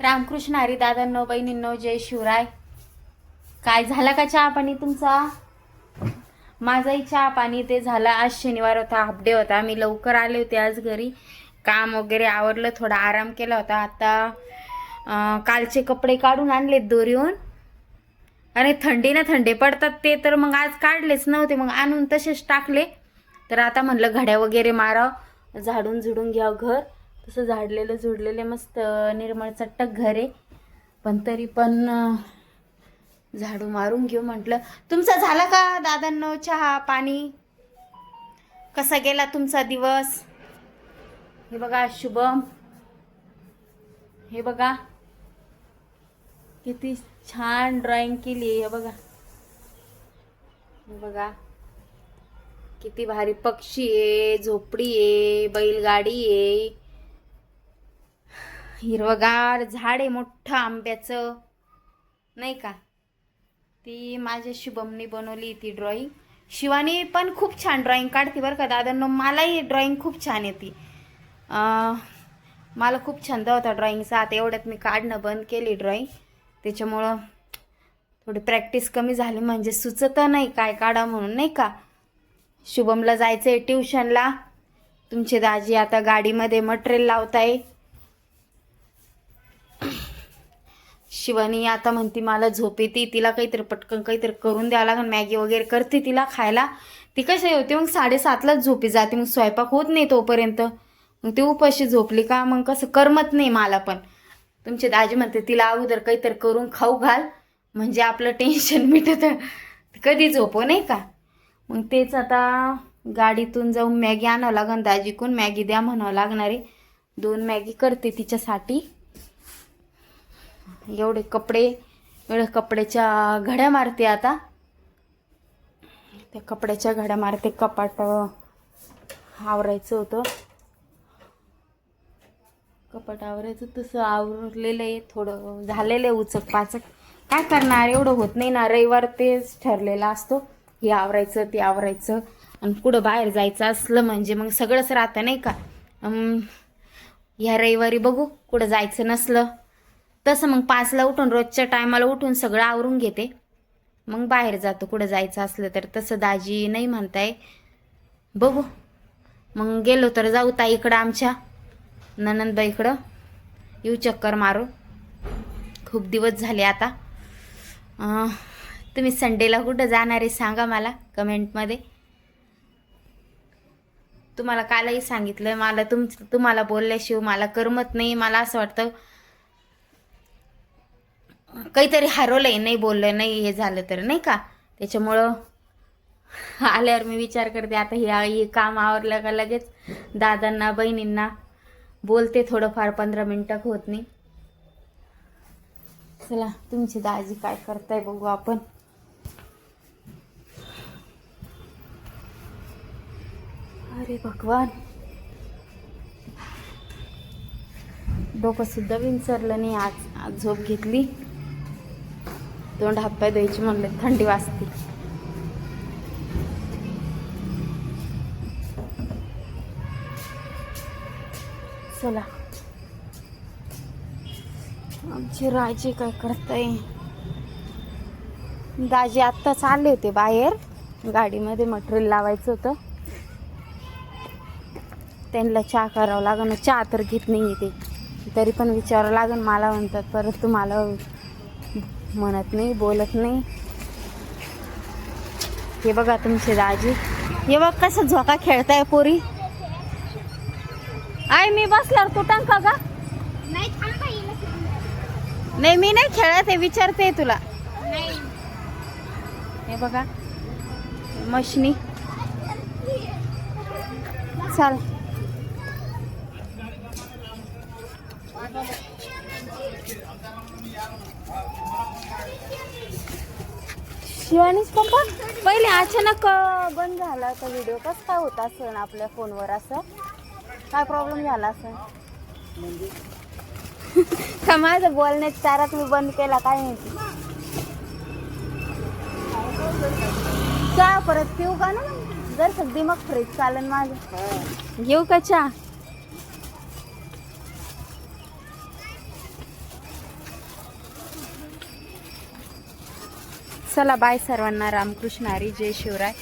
रामकृष्ण हरी दादांनो बहिणींनो जय शिवराय. काय झाला का चहा पाणी तुमचा? माझाही चहा पाणी ते झालं. आज शनिवार होता हाफ डे होता. मी लवकर आले होते आज घरी. काम वगैरे आवरलं थोडा आराम केला होता. आता कालचे कपडे काढून आणलेत दोरीहून. आणि थंडी ना थंडे पडतात ते तर मग आज काढलेच नव्हते. मग आणून तसेच टाकले. तर आता म्हणलं घड्या वगैरे माराव झाडून झुडून घ्यावं घर. तसं झाडलेलं झुडलेले मस्त निर्मळ चट्टक घर. आहे पण तरी पण झाडू मारून घेऊ म्हटलं. तुमचा झाला का दादांनो चहा पाणी? कसा गेला तुमचा दिवस? हे बघा शुभम. हे बघा. किती छान ड्रॉइंग केली हे बघा. हे बघा. किती भारी पक्षी आहे झोपडी आहे बैलगाडी आहे. हिरवगार झाड आहे मोठं आंब्याचं. नाही का? ती माझ्या शुभमनी बनवली ती ड्रॉईंग शिवानी पण खूप छान ड्रॉईंग काढते बरं का दादांनो. मलाही ड्रॉईंग खूप छान येते. मला खूप छंद होता ड्रॉईंगचा आता एवढ्यात मी काढणं बंद केली ड्रॉईंग त्याच्यामुळं थोडी प्रॅक्टिस कमी झाली. म्हणजे सुचत नाही काय काढा म्हणून. नाही का? शुभमला जायचं आहे ट्युशनला तुमचे दाजी आता गाडीमध्ये मटेरियल लावताय. शिवानी आता म्हणते मला झोप येते तिला काहीतरी पटकन काहीतरी करून द्यावं लागेल मॅगी वगैरे करते तिला खायला. ती कशी होते मग साडेसातलाच झोपी जाते मग स्वयंपाक होत नाही तोपर्यंत. मग ती उपाशी झोपली का मग कसं करमत नाही मला पण. तुमचे दाजी म्हणते तिला अगोदर काहीतरी करून खाऊ घाल म्हणजे आपलं टेन्शन मिटत कधी झोपो नाही का? मग तेच आता गाडीतून जाऊन मॅगी आणावं लागन दाजीकून मॅगी द्या म्हणावं लागणार. आहे दोन मॅगी करते तिच्यासाठी. एवढे कपडे एवढ्या कपड्याच्या घड्या मारते आता. त्या कपड्याच्या घड्या मारते कपाट आवरायचं होतं. कपाट आवरायचं तसं आवरलेलं आहे थोडं झालेलं आहे उचक पाचक. काय करणार एवढं होत नाही ना रविवार तेच ठरलेला असतो. हे आवरायचं ते आवरायचं आणि कुठं बाहेर जायचं असलं म्हणजे मग सगळंच राहतं नाही का? ह्या रविवारी बघू कुठं जायचं नसलं. तसं मग पाचला उठून रोजच्या टायमाला उठून सगळं आवरून घेते. मग बाहेर जातो कुठं जायचं असलं तर तसं दाजी नाही म्हणताय. बघू. मग गेलो तर जाऊ ताईकडं आमच्या ननंदबाईकडं. येऊ चक्कर मारू. खूप दिवस झाले आता. तुम्ही संडेला कुठं जाणार आहे सांगा मला कमेंटमध्ये. तुम्हाला कालही सांगितलं मला तुम तुम्हाला बोलल्याशिवाय मला करमत नाही. मला असं वाटतं काहीतरी हरवलंय नाही बोललं नाही हे झालं तर नाही का? त्याच्यामुळं आल्यावर मी विचार करते आता हे हे काम आवरलं का लगेच? दादांना बहिणींना बोलते थोडंफार पंधरा मिनटं होत नाही. चला तुमची दाजी काय करताय बघू आपण. अरे भगवान. डोकं सुद्धा विंचरलं नाही आज आज झोप घेतली. दोन हातपाय द्यायची म्हणले थंडी वाजते चला आमचे राजे काय करताय दाजी आत्ताच आले होते बाहेर गाडीमध्ये मटेरियल लावायचं होतं त्यांना चहा करावं लागेल चहा तर घेत नाही ते तरी पण विचारावं लागेल मला म्हणतात परत तुम्हाला म्हणत नाही बोलत नाही. हे बघा तुमचे दाजी. हे बघ कसं झोका खेळताय पोरी. आय मी बसल्यावर कुठं का गा? नाही मी नाही खेळत आहे विचारते तुला. हे बघा. मशनी. चाल. शिवानीच पप्पा पहिले अचानक बंद झाला होता व्हिडिओ कसं काय होता असं आपल्या फोनवर असं? काय प्रॉब्लेम झाला असं का माझं बोलण्यात चारात मी बंद केला काय माहिती? चहा परत पिऊ का ना? जर सगळी मग फ्रीज चालेल माझं. घेऊ का चहा? चला बाय सर्वांना. रामकृष्ण हरी जय शिवराय.